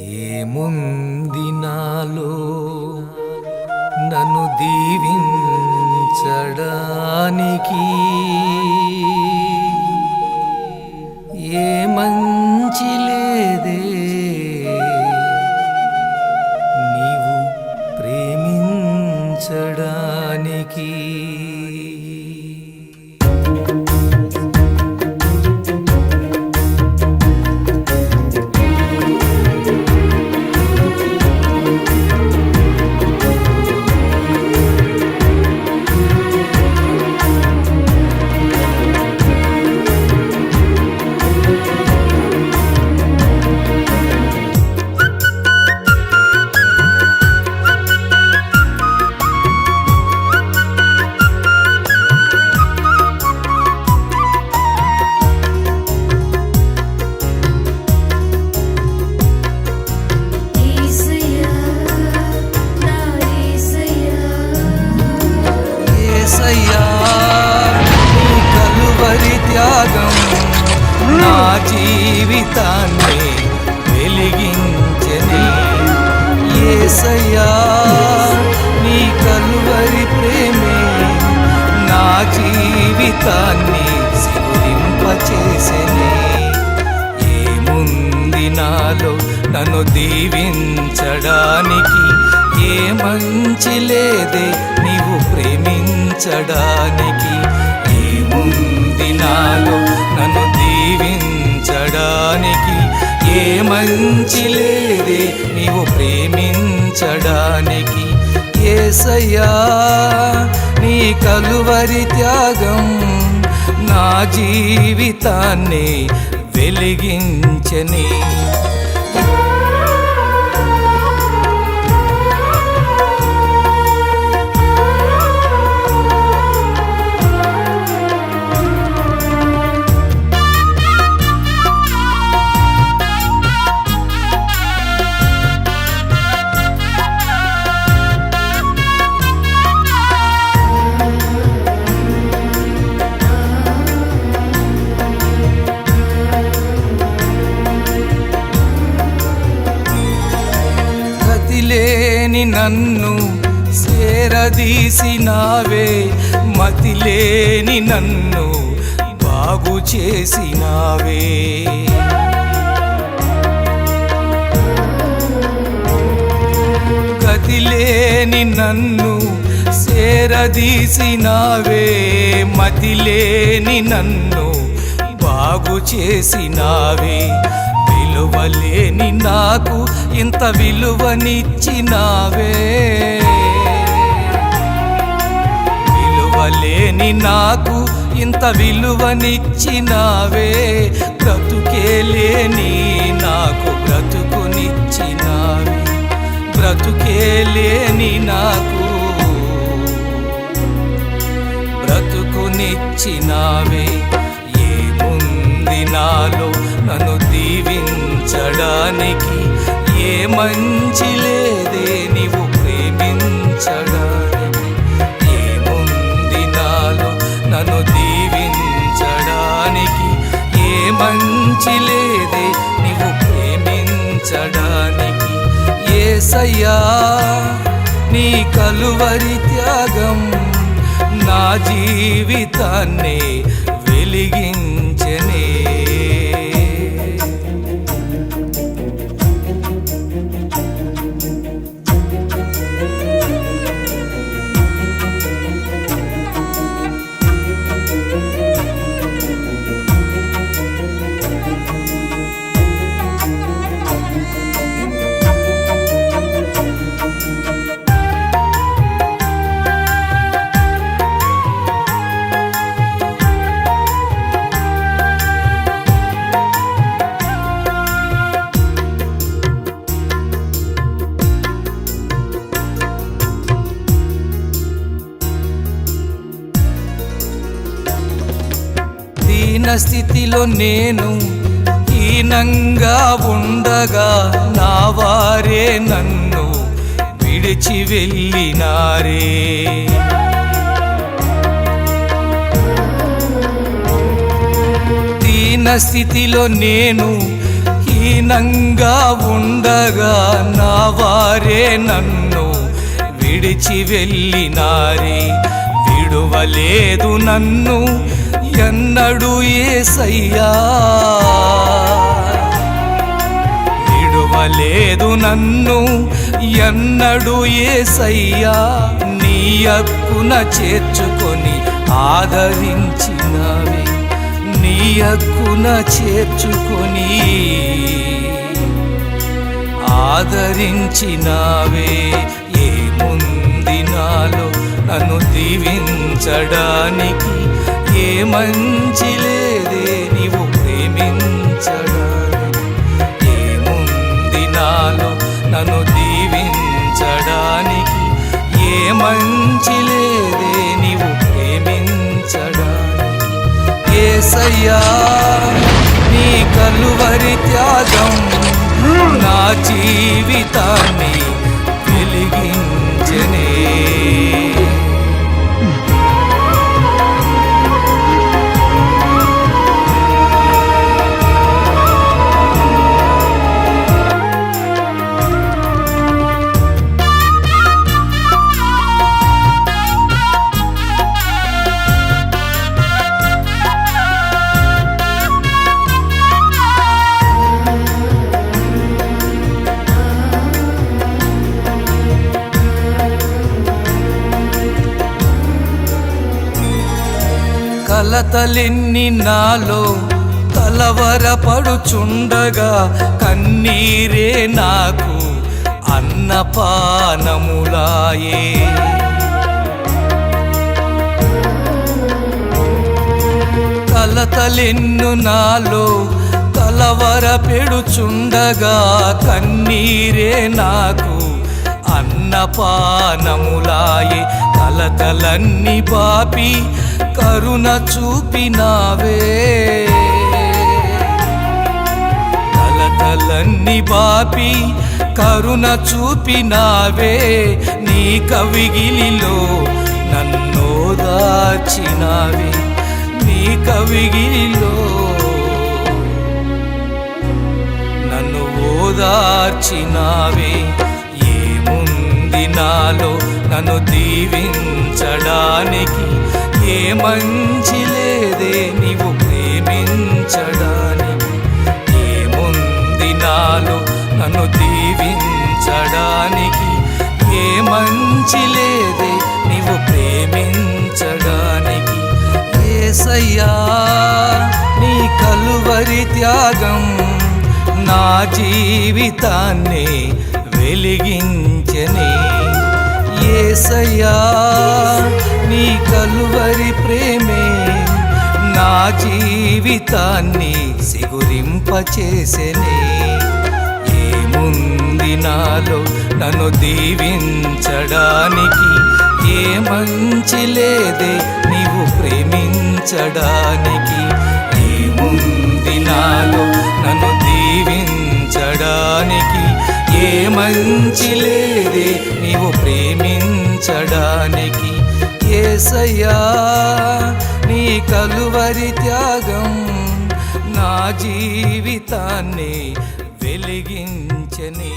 ఏముంది నాలో? నన్ను దీవించడానికి ఏ మంచి ఏసయ్యా కలువరి త్యాగం నా జీవితాన్ని వెలిగించని. ఏసయ్యా నీ కలువరి ప్రేమే నా జీవితాన్ని సిగురింపచేసెనే ఏముంది నాలో నన్ను దీవించడానికి? ఏ మంచి లేదే నీవు దీవించడానికి ఏముంది నాలో నన్ను దీవించడానికి ఏ మంచి లేదే నీవు ప్రేమించడానికి. ఏసయ్యా నీ కలువరి త్యాగం నా జీవితాన్ని వెలిగించని. లేని నన్ను సేరదీసినావే మతిలేని నన్ను బాగు చేసినావే. గతిలేని నన్ను సేరదీసినావే మతిలేని నన్ను బాగు చేసినావే. విలువలేని నాకు ఇంత విలువనిచ్చినావే. విలువలేని నాకు ఇంత విలువనిచ్చినావే. బ్రతుకేలేని నాకు బ్రతుకునిచ్చినావే. బ్రతుకేలేని నాకు బ్రతుకునిచ్చినావే. దానికి ఏ మంచి లేదే నీవు ప్రేమించడానికి. ఏముంది నాలో నన్ను దీవించడానికి? ఏ మంచి లేదే నీవు ప్రేమించడానికి? ఏసయ్యా నీ కలువరి త్యాగం నా జీవితాన్ని స్థితిలో నేను హీనంగా ఉండగా నా వారే నన్ను విడిచి వెళ్ళినారే. దీన స్థితిలో నేను హీనంగా ఉండగా నా వారే నన్ను విడిచి వెళ్ళినారే. విడువలేదు నన్ను ఎన్నడు ఏసయ్యా. విడువలేదు నన్ను ఎన్నడు ఏసయ్యా. నీ అక్కున చేర్చుకొని ఆదరించినవి. నీ అక్కున చేర్చుకొని ఆదరించినావే. నన్ను దీవించడానికి ఏ మంచి లేదే నీవు ప్రేమించడానికి. ఏముంది నాలో నన్ను దీవించడానికి ఏ మంచి లేదే నీవు ప్రేమించడానికి? ఏసయ్యా నీ కలువరి త్యాగం నా జీవితాన్ని కలతలెన్ని నాలో కలవరపడుచుండగా కన్నీరే నాకు అన్నపానములాయే. కలతలెన్ను నాలో కలవర పెడుచుండగా కన్నీరే నాకు అన్నపానములాయే కలతలన్నీ పాపి కరుణ చూపినావే. కలతలన్నీ పాపి కరుణ చూపినావే. నీ కవిగిలిలో నన్ను దాచినావే. నీ కవిగిలిలో నన్ను ఓదార్చినావే నాలో నన్ను దీవించడానికి ఏ మంచి లేదే నీవు ప్రేమించడానికి. ఏముంది నాలో నన్ను దీవించడానికి ఏ మంచి లేదే నీవు ప్రేమించడానికి. ఏసయ్యా నీ కలువరి త్యాగం నా జీవితాన్ని వెలిగించనే. ఏసయ్యా నీ కలువరి ప్రేమే నా జీవితాన్ని సిగురింపచేసెనే. ఏముంది నాలో నన్ను దీవించడానికి? ఏ మంచి లేదే నీవు ప్రేమించడానికి? ఏముంది నాలో నన్ను దీవించడానికి? ఏ మంచి లేదే ఏసయ్యా నీ కలువరి త్యాగం నా జీవితాన్ని వెలిగించని.